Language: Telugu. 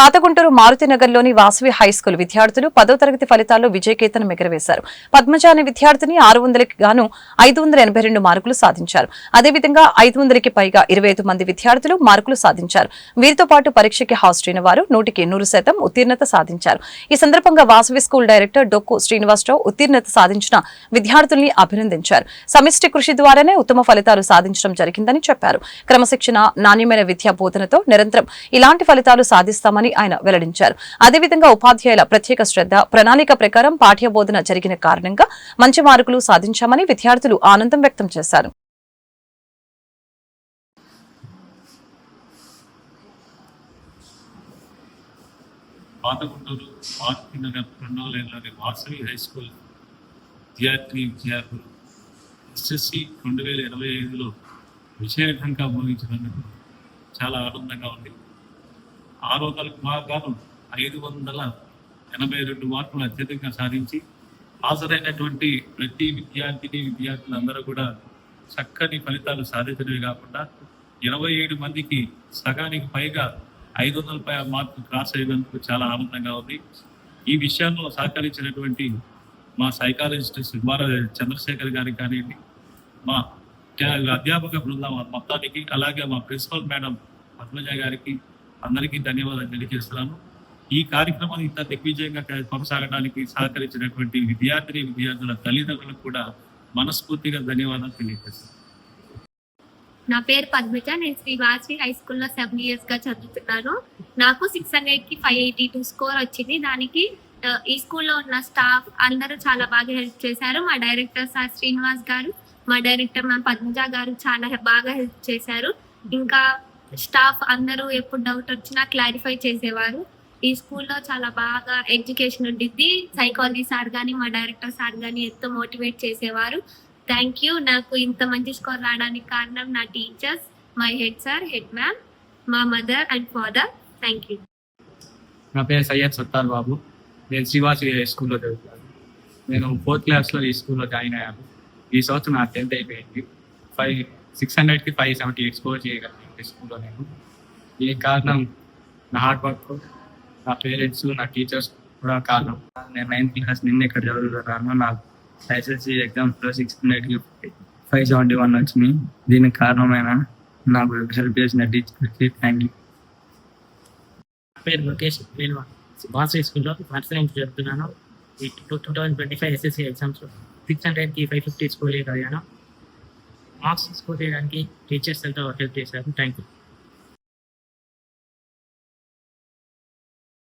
పాతగుంటూరు మారుతినగర్లోని వాసవి హైస్కూల్ విద్యార్థులు పదో తరగతి ఫలితాల్లో విజయకేతనం ఎగరవేశారు. పద్మజ అనే విద్యార్థిని ఆరు వందలకి గాను ఐదు వందల ఎనభై రెండు మార్కులు సాధించారు. అదేవిధంగా ఐదు వందలకి పైగా ఇరవై ఐదు మంది విద్యార్థులు మార్కులు సాధించారు. వీరితో పాటు పరీక్షకి హాజరైన వారు నూటికి నూరు శాతం ఉత్తీర్ణత సాధించారు. ఈ సందర్భంగా వాసవి స్కూల్ డైరెక్టర్ డొక్కు శ్రీనివాసరావు ఉత్తీర్ణత సాధించిన విద్యార్థుల్ని అభినందించారు. సమిష్టి కృషి ద్వారానే ఉత్తమ ఫలితాలు సాధించడం జరిగిందని చెప్పారు. క్రమశిక్షణ నాణ్యమైన విద్యా బోధనతో నిరంతరం ఇలాంటి ఫలితాలు సాధిస్తామని ఆయన వెల్లడించారు. అదేవిధంగా ఉపాధ్యాయుల ప్రత్యేక శ్రద్ధ ప్రణాళిక ప్రకారం పాఠ్యబోధన జరిగిన కారణంగా మంచి మార్కులు సాధించామని విద్యార్థులు ఆనందం వ్యక్తం చేశారు. పాత గుంటూరు నగర్ రెండవ లైన్లోని వాసవి హై స్కూల్ విద్యార్థిని విద్యార్థులు ఎస్ఎస్సి రెండు వేల ఇరవై ఐదులో విజయవంతంగా ముగించినందుకు చాలా ఆనందంగా ఉంది. ఆరు వందలకు మార్గాను ఐదు వందల ఎనభై రెండు మార్కులు అత్యధికంగా సాధించి హాజరైనటువంటి ప్రతి విద్యార్థిని విద్యార్థులందరూ కూడా చక్కని ఫలితాలు సాధించడమే కాకుండా ఇరవై ఏడు మందికి సగానికి పైగా ఐదు వందల పై మార్కులు క్రాస్ అయినందుకు చాలా ఆనందంగా ఉంది. ఈ విషయాల్లో సహకరించినటువంటి మా సైకాలజిస్ట్ సుబ్బార చంద్రశేఖర్ గారికి కానివ్వండి మా అధ్యాపక బృందం మొత్తానికి అలాగే మా ప్రిన్సిపల్ మేడం పద్మజ గారికి అందరికీ ధన్యవాదాలు తెలియజేస్తున్నాను. ఈ కార్యక్రమాన్ని ఇంత దిగ్విజయంగా కొనసాగడానికి సహకరించినటువంటి విద్యార్థిని విద్యార్థుల తల్లిదండ్రులకు కూడా మనస్ఫూర్తిగా ధన్యవాదాలు తెలియజేస్తున్నాను. నా పేరు పద్మిత నేను శ్రీ హై స్కూల్లో సెవెన్ ఇయర్స్గా చదువుతున్నాను. నాకు సిక్స్ హండ్రెడ్కి ఫైవ్ ఎయిటీ టూ స్కోర్ వచ్చింది. దానికి ఈ స్కూల్లో ఉన్న స్టాఫ్ అందరూ చాలా బాగా హెల్ప్ చేశారు. మా డైరెక్టర్ సార్ శ్రీనివాస్ గారు మా డైరెక్టర్ మా పద్మజ గారు చాలా బాగా హెల్ప్ చేశారు. ఇంకా స్టాఫ్ అందరూ ఎప్పుడు డౌట్ వచ్చినా క్లారిఫై చేసేవారు. ఈ స్కూల్లో చాలా బాగా ఎడ్యుకేషన్ ఉండిద్ది. సైకాలజీ సార్ కానీ మా డైరెక్టర్ సార్ కానీ ఎంతో మోటివేట్ చేసేవారు. థ్యాంక్ యూ నాకు ఇంత మంచి స్కోర్ రావడానికి కారణం నా teachers my head sir head ma'am మా mother and father thank you నా పేరు సయ్యద్ సత్తార్ బాబు. నేను శ్రీవాసి స్కూల్లో చదువుతాను. నేను ఫోర్త్ క్లాస్లో ఈ స్కూల్లో జాయిన్ అయ్యాను. ఈ సంవత్సరం నా టెన్త్ అయిపోయింది. ఫైవ్ సిక్స్ హండ్రెడ్కి ఫైవ్ సెవెంటీ ఎయిట్ స్కోర్ చేయగలిగాను. ఈ స్కూల్లో నేను. దీనికి కారణం? నా హార్డ్ వర్క్ నా పేరెంట్స్ నా టీచర్స్ కూడా కారణం. నేను నైన్త్ క్లాస్ నిన్న ఇక్కడ చదువుతున్నాను. నాకు ఎస్ఎస్సి ఎగ్జామ్స్లో సిక్స్ హండ్రెడ్కి ఫైవ్ సెవెంటీ వన్ వచ్చినాయి. దీనికి కారణమైన నాకు హెల్ప్ చేసిన టీచర్కి థ్యాంక్ యూ పేరు లోకేష్ నేను బాస్ స్కూల్లో ఫస్ట్ నుంచి చదువుతున్నాను. ఈ two two thousand twenty five SSC exams six హండ్రెడ్కి ఫైవ్ ఫిఫ్టీ స్కూల్ అయ్యాను మార్క్స్ స్కోర్ చేయడానికి టీచర్స్ ఎంతో హెల్ప్ చేశారు థ్యాంక్ యూ